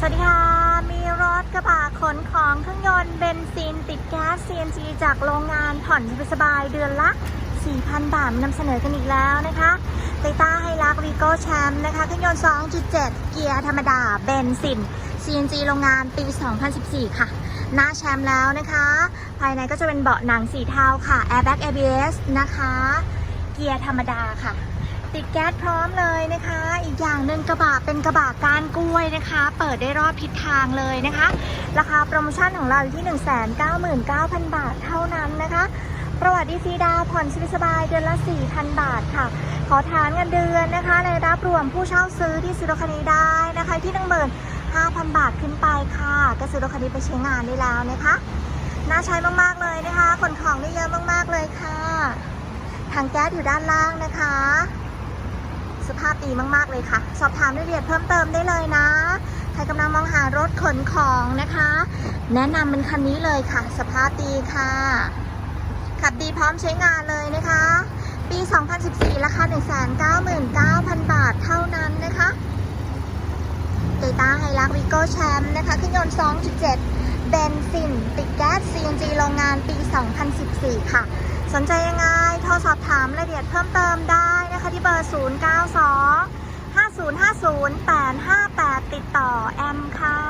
สวัสดีค่ะ มีรถกระบะขนของเครื่องยนต์เบนซินติดแก๊ส CNG จากโรงงานผ่อนสบายเดือนละ 4,000 บาทนำเสนอกันอีกแล้วนะคะไตต้าไฮรักวีโก้แชมป์นะคะ เครื่องยนต์ 2.7 เกียร์ธรรมดาเบนซิน CNG โรงงานปี 2014 ค่ะ หน้าแชมป์แล้วนะคะ ภายในก็จะเป็นเบาะหนังสีเทาค่ะ Airbag ABS นะคะ เกียร์ธรรมดาค่ะ ติดแก๊สพร้อมเลยนะคะ อีกอย่างหนึ่งกระบะเป็นกระบะก้านกล้วยนะคะ เปิดได้รอบทิศทางเลยนะคะ ราคาโปรโมชั่นของเราอยู่ที่ 199,000 บาทเท่านั้นนะคะ ประวัติดีซีดาวผ่อนสบายเดือนละ 4,000 บาทค่ะ ขอฐานเงินเดือนนะคะ ในรับรวมผู้เช่าซื้อที่ซื้อรถคันนี้ได้นะคะ ที่15,000 บาทขึ้นไปค่ะก็ซื้อรถคันนี้ไปใช้งานได้แล้วนะคะน่าใช้มากๆเลยนะคะขนของได้เยอะมากๆเลยค่ะถังแก๊สอยู่ด้านล่างนะคะาพดีมาก ๆ เลยค่ะ สอบถามรายละเอียดเพิ่มเติมได้เลยนะ ใครกำลังมองหารถขนของนะคะ แนะนำเป็นคันนี้เลยค่ะ สภาพดีค่ะ ขับดีพร้อมใช้งานเลยนะคะ ปี 2014 ราคา 199,000 บาทเท่านั้นนะคะเตต้าไฮรักวิโก้แชมป์นะคะเครื่องยนต์ 2.7 เบนซิน ติดแก๊ส CNG โรงงานปี 2014 ค่ะ สนใจยังไง โทรสอบถามรายละเอียดเพิ่มเติมได้ นะคะที่เบอร์ 092 5050 858 ติดต่อแอมค่ะ